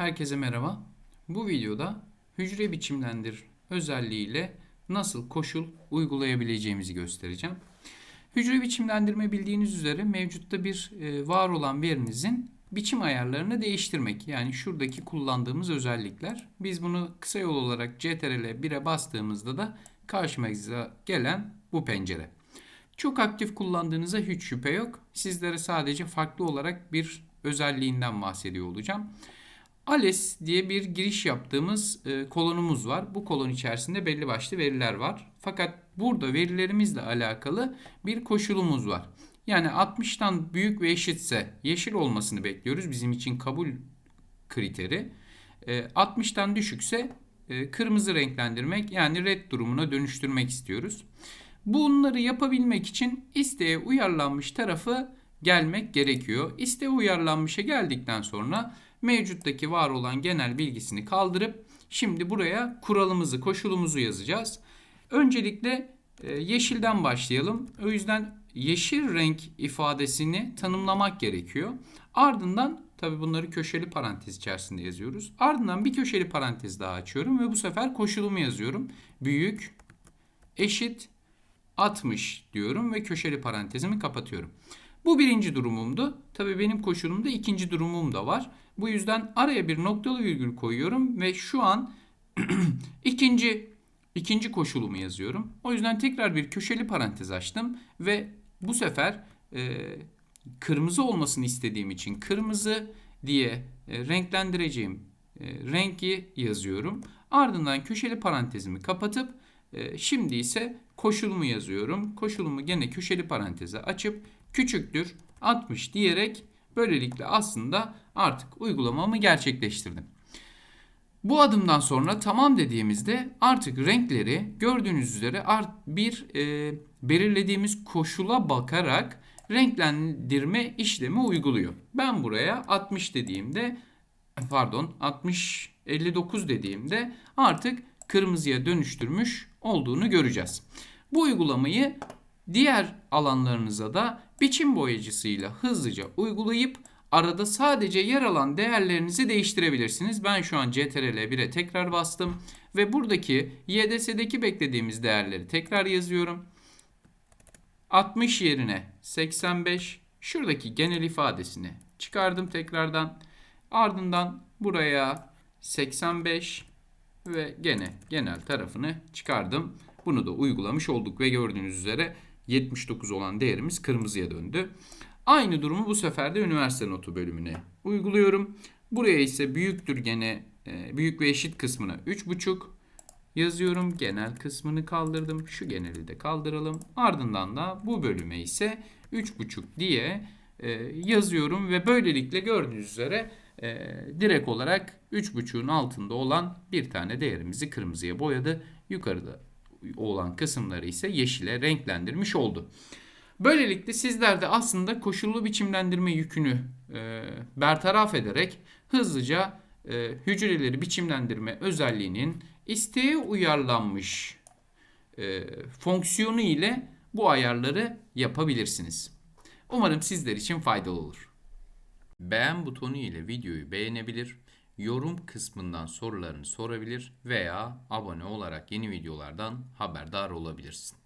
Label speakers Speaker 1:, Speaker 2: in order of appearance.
Speaker 1: Herkese merhaba. Bu videoda hücre biçimlendir özelliğiyle nasıl koşul uygulayabileceğimizi göstereceğim. Hücre biçimlendirme bildiğiniz üzere mevcutta bir e, var olan verinizin biçim ayarlarını değiştirmek. Yani şuradaki kullandığımız özellikler. Biz bunu kısa yol olarak CTRL 1'e bastığımızda da karşımıza gelen bu pencere. Çok aktif kullandığınıza hiç şüphe yok. Sizlere sadece farklı olarak bir özelliğinden bahsediyor olacağım. ALES diye bir giriş yaptığımız e, kolonumuz var. Bu kolon içerisinde belli başlı veriler var. Fakat burada verilerimizle alakalı bir koşulumuz var. Yani 60'tan büyük ve eşitse yeşil olmasını bekliyoruz. Bizim için kabul kriteri. E, 60'tan düşükse e, kırmızı renklendirmek yani red durumuna dönüştürmek istiyoruz. Bunları yapabilmek için isteğe uyarlanmış tarafı gelmek gerekiyor. İsteğe uyarlanmışa geldikten sonra mevcuttaki var olan genel bilgisini kaldırıp şimdi buraya kuralımızı, koşulumuzu yazacağız. Öncelikle e, yeşilden başlayalım. O yüzden yeşil renk ifadesini tanımlamak gerekiyor. Ardından tabi bunları köşeli parantez içerisinde yazıyoruz. Ardından bir köşeli parantez daha açıyorum ve bu sefer koşulumu yazıyorum. Büyük, eşit, 60 diyorum ve köşeli parantezimi kapatıyorum. Bu birinci durumumdu. Tabii benim koşulumda ikinci durumum da var. Bu yüzden araya bir noktalı virgül koyuyorum ve şu an ikinci ikinci koşulumu yazıyorum. O yüzden tekrar bir köşeli parantez açtım ve bu sefer e, kırmızı olmasını istediğim için kırmızı diye e, renklendireceğim e, rengi yazıyorum. Ardından köşeli parantezimi kapatıp e, şimdi ise koşulumu yazıyorum. Koşulumu gene köşeli paranteze açıp küçüktür 60 diyerek böylelikle aslında artık uygulamamı gerçekleştirdim. Bu adımdan sonra tamam dediğimizde artık renkleri gördüğünüz üzere bir e, belirlediğimiz koşula bakarak renklendirme işlemi uyguluyor. Ben buraya 60 dediğimde pardon 60 59 dediğimde artık kırmızıya dönüştürmüş olduğunu göreceğiz. Bu uygulamayı diğer alanlarınıza da biçim boyacısıyla hızlıca uygulayıp arada sadece yer alan değerlerinizi değiştirebilirsiniz. Ben şu an CTRL 1'e tekrar bastım ve buradaki YDS'deki beklediğimiz değerleri tekrar yazıyorum. 60 yerine 85 şuradaki genel ifadesini çıkardım tekrardan. Ardından buraya 85 ve gene genel tarafını çıkardım. Bunu da uygulamış olduk ve gördüğünüz üzere 79 olan değerimiz kırmızıya döndü. Aynı durumu bu sefer de üniversite notu bölümüne uyguluyorum. Buraya ise büyüktür gene e, büyük ve eşit kısmına 3,5 yazıyorum. Genel kısmını kaldırdım. Şu geneli de kaldıralım. Ardından da bu bölüme ise 3,5 diye e, yazıyorum ve böylelikle gördüğünüz üzere e, direkt olarak 3,5'un altında olan bir tane değerimizi kırmızıya boyadı. Yukarıda olan kısımları ise yeşile renklendirmiş oldu. Böylelikle sizler de aslında koşullu biçimlendirme yükünü e, bertaraf ederek hızlıca e, hücreleri biçimlendirme özelliğinin isteğe uyarlanmış e, fonksiyonu ile bu ayarları yapabilirsiniz. Umarım sizler için faydalı olur. Beğen butonu ile videoyu beğenebilir, yorum kısmından sorularını sorabilir veya abone olarak yeni videolardan haberdar olabilirsin.